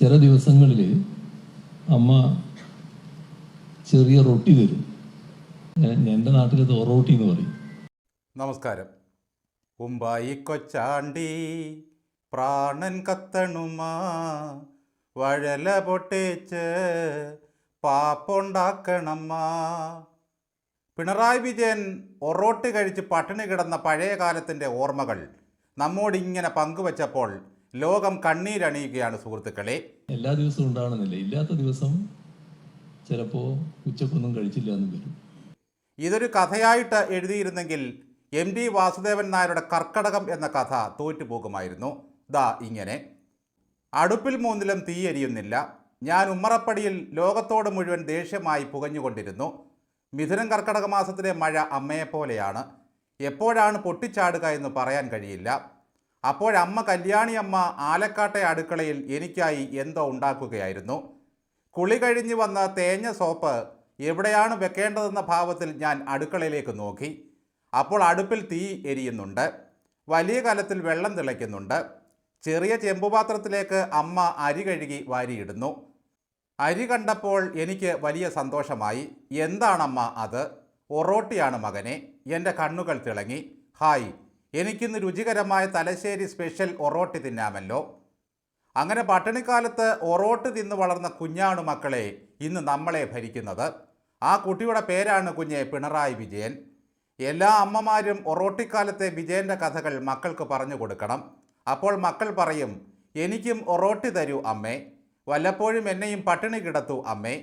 ചില ദിവസങ്ങളിൽ അമ്മ ചെറിയ റൊട്ടി തരും. എന്റെ നാട്ടിൽ റൊട്ടി എന്ന് പറയും. നമസ്കാരം. ഉമ്പായി കൊച്ചാണ്ടി പ്രാണൻ കത്തണുമാ വഴല പൊട്ടിച്ച് പാപ്പുണ്ടാക്കണമ്മാ. പിണറായി വിജയൻ ഒറോട്ട് കഴിച്ച് പട്ടിണി കിടന്ന പഴയ കാലത്തിന്റെ ഓർമ്മകൾ നമ്മോടിങ്ങനെ പങ്കുവച്ചപ്പോൾ ലോകം കണ്ണീരണിയുകയാണ് സുഹൃത്തുക്കളെ. എല്ലാ ദിവസവും ഉണ്ടാകണമെന്നില്ല ഇല്ലാത്ത ദിവസം ചിലപ്പോ ഉച്ചക്കൊന്നും കഴിച്ചില്ല എന്ന് വരും. ഇതൊരു കഥയായിട്ട് എഴുതിയിരുന്നെങ്കിൽ എം ടി വാസുദേവൻ നായരുടെ കർക്കടകം എന്ന കഥ തോറ്റുപോകുമായിരുന്നു. ദാ ഇങ്ങനെ. അടുപ്പിൽ മൂന്നിലും തീയരിയുന്നില്ല ഞാൻ ഉമ്മറപ്പടിയിൽ ലോകത്തോട് മുഴുവൻ ദേഷ്യമായി പുകഞ്ഞുകൊണ്ടിരുന്നു. മിഥുനം കർക്കടക മാസത്തിലെ മഴ അമ്മയെപ്പോലെയാണ്. എപ്പോഴാണ് പൊട്ടിച്ചാടുക എന്ന് പറയാൻ കഴിയില്ല. അപ്പോഴമ്മ കല്യാണിയമ്മ ആലക്കാട്ടെ അടുക്കളയിൽ എനിക്കായി എന്തോ ഉണ്ടാക്കുകയായിരുന്നു. കുളി കഴിഞ്ഞു വന്ന തേഞ്ഞ സോപ്പ് എവിടെയാണ് വെക്കേണ്ടതെന്ന ഭാവത്തിൽ ഞാൻ അടുക്കളയിലേക്ക് നോക്കി. അപ്പോൾ അടുപ്പിൽ തീ എരിയുന്നുണ്ട്. വലിയ കലത്തിൽ വെള്ളം തിളയ്ക്കുന്നുണ്ട്. ചെറിയ ചെമ്പുപാത്രത്തിലേക്ക് അമ്മ അരി കഴുകി വാരിയിടുന്നു. അരി കണ്ടപ്പോൾ എനിക്ക് വലിയ സന്തോഷമായി. എന്താണമ്മ അത്? ഒറോട്ടിയാണ് മകനെ. എന്റെ കണ്ണുകൾ തിളങ്ങി. ഹായ് എനിക്കിന്ന് രുചികരമായ തലശ്ശേരി സ്പെഷ്യൽ ഒറോട്ടി തിന്നാമല്ലോ. അങ്ങനെ പട്ടിണിക്കാലത്ത് ഒറോട്ട് തിന്ന് വളർന്ന കുഞ്ഞാണു മക്കളെ ഇന്ന് നമ്മളെ ഭരിക്കുന്നത്. ആ കുട്ടിയുടെ പേരാണ് കുഞ്ഞെ പിണറായി വിജയൻ. എല്ലാ അമ്മമാരും ഒറോട്ടിക്കാലത്തെ വിജയന്റെ കഥകൾ മക്കൾക്ക് പറഞ്ഞു കൊടുക്കണം. അപ്പോൾ മക്കൾ പറയും എനിക്കും ഒറോട്ടി തരൂ അമ്മേ. വല്ലപ്പോഴും എന്നെയും പട്ടിണി കിടത്തു അമ്മേ.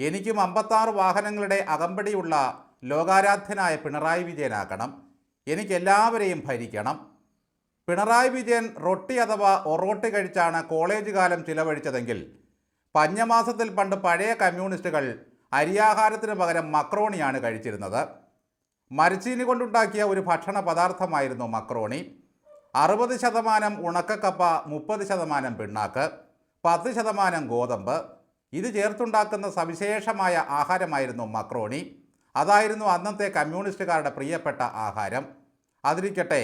എനിക്കും അമ്പത്താറ് വാഹനങ്ങളുടെ അകമ്പടിയുള്ള ലോകാരാധ്യനായ പിണറായി വിജയനാക്കണം എനിക്കെല്ലാവരെയും ഭരിക്കണം. പിണറായി വിജയൻ റൊട്ടി അഥവാ ഒറോട്ടി കഴിച്ചാണ് കോളേജ് കാലം ചിലവഴിച്ചതെങ്കിൽ പഞ്ഞമാസത്തിൽ പണ്ട് പഴയ കമ്മ്യൂണിസ്റ്റുകൾ അരിയാഹാരത്തിന് പകരം മക്രോണിയാണ് കഴിച്ചിരുന്നത്. മരച്ചീനി കൊണ്ടുണ്ടാക്കിയ ഒരു ഭക്ഷണ പദാർത്ഥമായിരുന്നു മക്രോണി. അറുപത് ശതമാനം ഉണക്കക്കപ്പ മുപ്പത് ശതമാനം പിണ്ണാക്ക് പത്ത് ശതമാനം ഗോതമ്പ്. ഇത് ചേർത്തുണ്ടാക്കുന്ന സവിശേഷമായ ആഹാരമായിരുന്നു മക്രോണി. അതായിരുന്നു അന്നത്തെ കമ്മ്യൂണിസ്റ്റുകാരുടെ പ്രിയപ്പെട്ട ആഹാരം. അതിരിക്കട്ടെ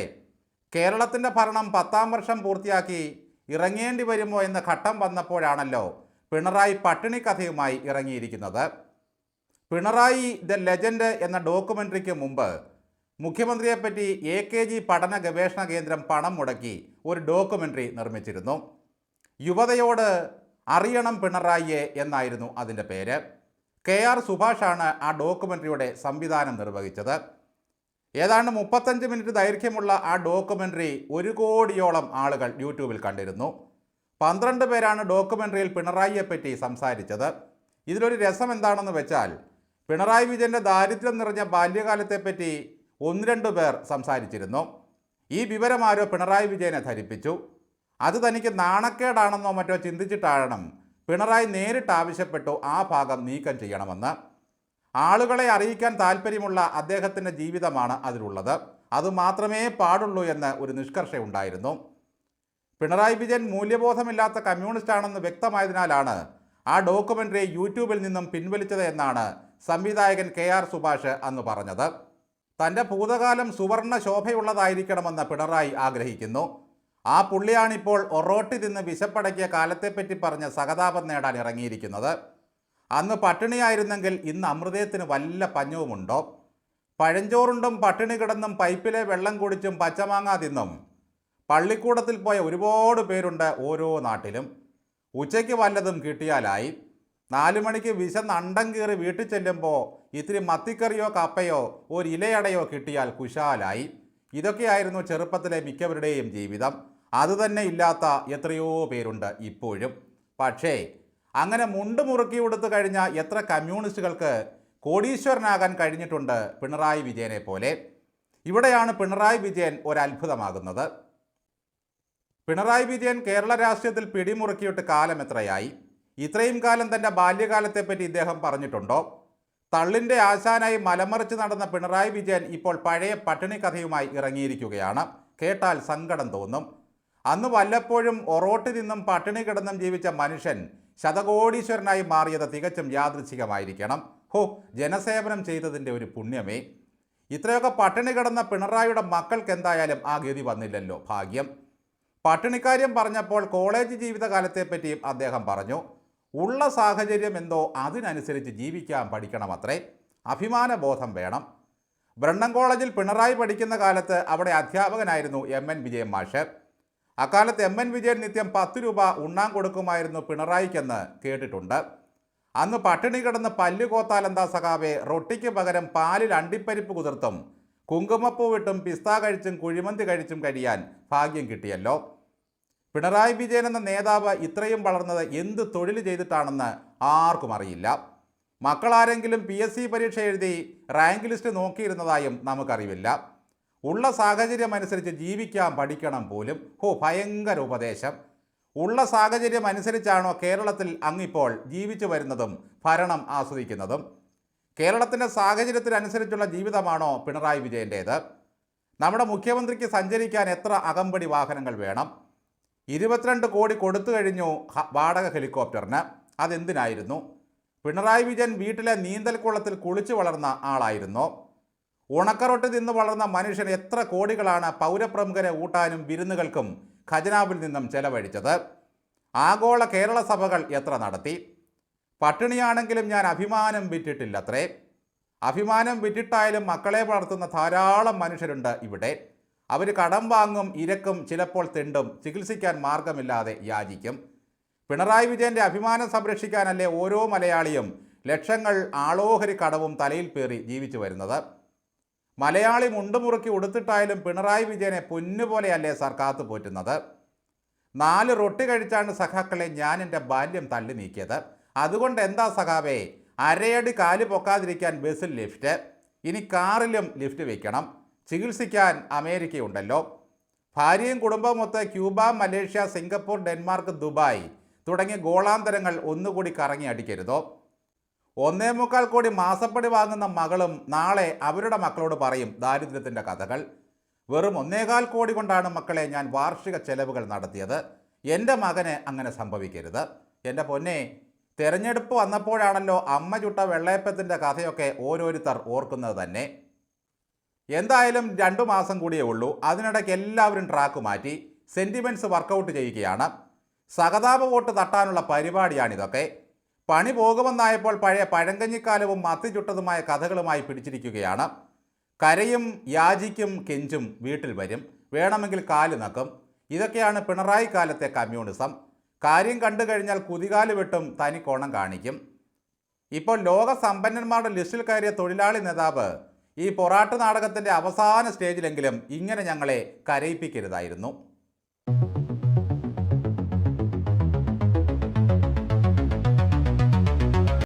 കേരളത്തിന്റെ ഭരണം പത്താം വർഷം പൂർത്തിയാക്കി ഇറങ്ങേണ്ടി വരുമോ എന്ന ഘട്ടം വന്നപ്പോഴാണല്ലോ പിണറായി പട്ടിണി കഥയുമായി ഇറങ്ങിയിരിക്കുന്നത്. പിണറായി ദ ലെജൻഡ് എന്ന ഡോക്യുമെന്ററിക്ക് മുമ്പ് മുഖ്യമന്ത്രിയെപ്പറ്റി എ കെ ജി പഠന ഗവേഷണ കേന്ദ്രം പണം മുടക്കി ഒരു ഡോക്യുമെന്ററി നിർമ്മിച്ചിരുന്നു. യുവതയോട് അറിയണം പിണറായിയെ എന്നായിരുന്നു അതിന്റെ പേര്. കെ ആർ സുഭാഷാണ് ആ ഡോക്യുമെന്ററിയുടെ സംവിധാനം നിർവഹിച്ചത്. ഏതാണ്ട് മുപ്പത്തഞ്ച് മിനിറ്റ് ദൈർഘ്യമുള്ള ആ ഡോക്യുമെന്ററി ഒരു കോടിയോളം ആളുകൾ യൂട്യൂബിൽ കണ്ടിരുന്നു. പന്ത്രണ്ട് പേരാണ് ഡോക്യുമെന്ററിയിൽ പിണറായിയെപ്പറ്റി സംസാരിച്ചത്. ഇതിലൊരു രസം എന്താണെന്ന് വെച്ചാൽ പിണറായി വിജയന്റെ ദാരിദ്ര്യം നിറഞ്ഞ ബാല്യകാലത്തെപ്പറ്റി ഒന്ന് രണ്ട് പേർ സംസാരിച്ചിരുന്നു. ഈ വിവരം ആരോ പിണറായി വിജയനെ ധരിപ്പിച്ചു. അത് തനിക്ക് നാണക്കേടാണെന്നോ മറ്റോ ചിന്തിച്ചിട്ടാകണം പിണറായി നേരിട്ട് ആവശ്യപ്പെട്ടു ആ ഭാഗം നീക്കം ചെയ്യണമെന്ന്. ആളുകളെ അറിയിക്കാൻ താല്പര്യമുള്ള അദ്ദേഹത്തിന്റെ ജീവിതമാണ് അതിലുള്ളത്. അത് മാത്രമേ പാടുള്ളൂ എന്ന് ഒരു നിഷ്കർഷയുണ്ടായിരുന്നു. പിണറായി വിജയൻ മൂല്യബോധമില്ലാത്ത കമ്മ്യൂണിസ്റ്റ് ആണെന്ന് വ്യക്തമായതിനാലാണ് ആ ഡോക്യുമെന്ററി യൂട്യൂബിൽ നിന്നും പിൻവലിച്ചത് എന്നാണ് സംവിധായകൻ കെ ആർ സുഭാഷ് അന്ന് പറഞ്ഞത്. തന്റെ ഭൂതകാലം സുവർണ ശോഭയുള്ളതായിരിക്കണമെന്ന് പിണറായി ആഗ്രഹിക്കുന്നു. ആ പുള്ളിയാണിപ്പോൾ ഒറോട്ടി തിന്ന് വിശപ്പടക്കിയ കാലത്തെപ്പറ്റി പറഞ്ഞ് സഹതാപം നേടാൻ ഇറങ്ങിയിരിക്കുന്നത്. അന്ന് പട്ടിണിയായിരുന്നെങ്കിൽ ഇന്ന് അമൃതയത്തിന് വല്ല പഞ്ഞവുമുണ്ടോ? പഴഞ്ചോറുണ്ടും പട്ടിണി കിടന്നും പൈപ്പിലെ വെള്ളം കുടിച്ചും പച്ചമാങ്ങാ തിന്നും. പള്ളിക്കൂടത്തിൽ പോയ ഒരുപാട് പേരുണ്ട് ഓരോ നാട്ടിലും. ഉച്ചയ്ക്ക് വല്ലതും കിട്ടിയാലായി. നാലു മണിക്ക് വിശന്ന് അണ്ടം കീറി വീട്ടിൽ ചെല്ലുമ്പോൾ ഇത്തിരി മത്തിക്കറിയോ കപ്പയോ ഒരു ഇലയടയോ കിട്ടിയാൽ കുശാലായി. ഇതൊക്കെയായിരുന്നു ചെറുപ്പത്തിലെ മിക്കവരുടെയും ജീവിതം. അതുതന്നെ ഇല്ലാത്ത എത്രയോ പേരുണ്ട് ഇപ്പോഴും. പക്ഷേ അങ്ങനെ മുണ്ട് മുറുക്കി കൊടുത്തു കഴിഞ്ഞ എത്ര കമ്മ്യൂണിസ്റ്റുകൾക്ക് കോടീശ്വരനാകാൻ കഴിഞ്ഞിട്ടുണ്ട് പിണറായി വിജയനെ പോലെ. ഇവിടെയാണ് പിണറായി വിജയൻ ഒരത്ഭുതമാകുന്നത്. പിണറായി വിജയൻ കേരള രാഷ്ട്രീയത്തിൽ പിടിമുറുക്കിയിട്ട് കാലം എത്രയായി? ഇത്രയും കാലം തന്റെ ബാല്യകാലത്തെപ്പറ്റി ഇദ്ദേഹം പറഞ്ഞിട്ടുണ്ടോ? തള്ളിന്റെ ആശാനായി മലമറിച്ച് നടന്ന പിണറായി വിജയൻ ഇപ്പോൾ പഴയ പട്ടിണി കഥയുമായി ഇറങ്ങിയിരിക്കുകയാണ്. കേട്ടാൽ സങ്കടം തോന്നും. അന്ന് വല്ലപ്പോഴും ഒറോട്ടി നിന്നും പട്ടിണി കിടന്നും ജീവിച്ച മനുഷ്യൻ ശതകോടീശ്വരനായി മാറിയത് തികച്ചും യാദൃച്ഛികമായിരിക്കണം ഹോ ജനസേവനം ചെയ്തതിന്റെ ഒരു പുണ്യമേ. ഇത്രയൊക്കെ പട്ടിണി കിടന്ന പിണറായിയുടെ മക്കൾക്ക് എന്തായാലും ആ ഗതി വന്നില്ലല്ലോ ഭാഗ്യം. പട്ടിണിക്കാര്യം പറഞ്ഞപ്പോൾ കോളേജ് ജീവിതകാലത്തെപ്പറ്റിയും അദ്ദേഹം പറഞ്ഞു ഉള്ള സാഹചര്യം എന്തോ അതിനനുസരിച്ച് ജീവിക്കാൻ പഠിക്കണം അത്രേ അഭിമാനബോധം വേണം. ബ്രണ്ണം കോളേജിൽ പിണറായി പഠിക്കുന്ന കാലത്ത് അവിടെ അധ്യാപകനായിരുന്നു എം എൻ വിജയൻ മാഷ്. അക്കാലത്ത് എം എൻ വിജയൻ നിത്യം പത്ത് രൂപ ഉണ്ണാൻ കൊടുക്കുമായിരുന്നു പിണറായിക്കെന്ന് കേട്ടിട്ടുണ്ട്. അന്ന് പട്ടിണി കിടന്ന് പല്ലു കോത്താലെന്താ സഖാവെ? റൊട്ടിക്ക് പകരം പാലിൽ അണ്ടിപ്പരിപ്പ് കുതിർത്തും കുങ്കുമപ്പൂവിട്ടും പിസ്ത കഴിച്ചും കുഴിമന്തി കഴിച്ചും കഴിയാൻ ഭാഗ്യം കിട്ടിയല്ലോ. പിണറായി വിജയൻ എന്ന നേതാവ് ഇത്രയും വളർന്നത് എന്ത് തൊഴിൽ ചെയ്തിട്ടാണെന്ന് ആർക്കും അറിയില്ല. മക്കളാരെങ്കിലും പി എസ് സി പരീക്ഷ എഴുതി റാങ്ക് ലിസ്റ്റ് നോക്കിയിരുന്നതായും നമുക്കറിവില്ല. ഉള്ള സാഹചര്യം അനുസരിച്ച് ജീവിക്കാൻ പഠിക്കണം പോലും. ഹോ ഭയങ്കര ഉപദേശം. ഉള്ള സാഹചര്യം അനുസരിച്ചാണോ കേരളത്തിൽ അങ്ങിപ്പോൾ ജീവിച്ചു വരുന്നതും ഭരണം ആസ്വദിക്കുന്നതും? കേരളത്തിന്റെ സാഹചര്യത്തിനനുസരിച്ചുള്ള ജീവിതമാണോ പിണറായി വിജയന്റേത് നമ്മുടെ മുഖ്യമന്ത്രിക്ക് സഞ്ചരിക്കാൻ എത്ര അകമ്പടി വാഹനങ്ങൾ വേണം? ഇരുപത്തിരണ്ട് കോടി കൊടുത്തു കഴിഞ്ഞു വാടക ഹെലികോപ്റ്ററിന്. അതെന്തിനായിരുന്നു? പിണറായി വിജയൻ വീട്ടിലെ നീന്തൽക്കുളത്തിൽ കുളിച്ചു വളർന്ന ആളായിരുന്നു. ഉണക്കറൊട്ടി നിന്ന് വളർന്ന മനുഷ്യൻ എത്ര കോടികളാണ് പൗരപ്രമുഖരെ ഊട്ടാനും വിരുന്നുകൾക്കും ഖജനാവിൽ നിന്നും ചെലവഴിച്ചത്? ആഗോള കേരള സഭകൾ എത്ര നടത്തി? പട്ടിണിയാണെങ്കിലും ഞാൻ അഭിമാനം വിറ്റിട്ടില്ലത്രേ. അഭിമാനം വിറ്റിട്ടായാലും മക്കളെ വളർത്തുന്ന ധാരാളം മനുഷ്യരുണ്ട് ഇവിടെ. അവർ കടം വാങ്ങും ഇരക്കും ചിലപ്പോൾ തിണ്ടും ചികിത്സിക്കാൻ മാർഗമില്ലാതെ യാചിക്കും. പിണറായി വിജയന്റെ അഭിമാനം സംരക്ഷിക്കാനല്ലേ ഓരോ മലയാളിയും ലക്ഷങ്ങൾ ആളോഹരി കടവും തലയിൽ പേറി ജീവിച്ചു വരുന്നത്? മലയാളി മുണ്ടുമുറുക്കി ഉടുത്തിട്ടായാലും പിണറായി വിജയനെ പൊന്നുപോലെയല്ലേ സാർ കാത്തു പോറ്റുന്നത്? നാല് റൊട്ടി കഴിച്ചാണ് സഖാക്കളെ ഞാൻ എന്റെ ബാല്യം തള്ളി നീക്കിയത്. അതുകൊണ്ട് എന്താ സഖാവേ അരയടി കാൽ പൊക്കാതിരിക്കാൻ ബസ്സിൽ ലിഫ്റ്റ്. ഇനി കാറിലും ലിഫ്റ്റ് വയ്ക്കണം ചികിത്സിക്കാൻ അമേരിക്കയുണ്ടല്ലോ. ഭാര്യയും കുടുംബമൊത്ത് Cuba Malaysia Singapore Denmark Dubai തുടങ്ങിയ ഗോളാന്തരങ്ങൾ ഒന്നുകൂടി കറങ്ങി അടിക്കരുതോ? ഒന്നേ മുക്കാൽ കോടി മാസപ്പടി വാങ്ങുന്ന മകളും നാളെ അവരുടെ മക്കളോട് പറയും ദാരിദ്ര്യത്തിന്റെ കഥകൾ. വെറും ഒന്നേകാൽ കോടി കൊണ്ടാണ് മക്കളെ ഞാൻ വാർഷിക ചെലവുകൾ നടത്തിയത്. എന്റെ മകന് അങ്ങനെ സംഭവിക്കരുത്. എന്റെ പൊന്നെ തെരഞ്ഞെടുപ്പ് വന്നപ്പോഴാണല്ലോ അമ്മ ചുട്ട വെള്ളയപ്പത്തിന്റെ കഥയൊക്കെ ഓരോരുത്തർ ഓർക്കുന്നത് തന്നെ. എന്തായാലും രണ്ടു മാസം കൂടിയേ ഉള്ളൂ. അതിനിടയ്ക്ക് എല്ലാവരും ട്രാക്ക് മാറ്റി. സെന്റിമെന്റ്സ് വർക്കൗട്ട് ചെയ്യുകയാണ്. സഹതാപ വോട്ട് തട്ടാനുള്ള പരിപാടിയാണിതൊക്കെ. പണി പോകുമെന്നായപ്പോൾ പഴയ പഴങ്കഞ്ഞിക്കാലവും മത്തി ചുട്ടതുമായ കഥകളുമായി പിടിച്ചിരിക്കുകയാണ്. കരയും യാചിക്കും കെഞ്ചും വീട്ടിൽ വരും. വേണമെങ്കിൽ കാൽ നക്കും. ഇതൊക്കെയാണ് പിണറായി കാലത്തെ കമ്മ്യൂണിസം. കാര്യം കണ്ടു കഴിഞ്ഞാൽ കുതികാൽ വെട്ടും തനി കോണം കാണിക്കും. ഇപ്പോൾ ലോക സമ്പന്നന്മാരുടെ ലിസ്റ്റിൽ കയറിയ തൊഴിലാളി നേതാവ് ഈ പൊറാട്ട് നാടകത്തിന്റെ അവസാന സ്റ്റേജിലെങ്കിലും ഇങ്ങനെ ഞങ്ങളെ കരയിപ്പിക്കരുതായിരുന്നു.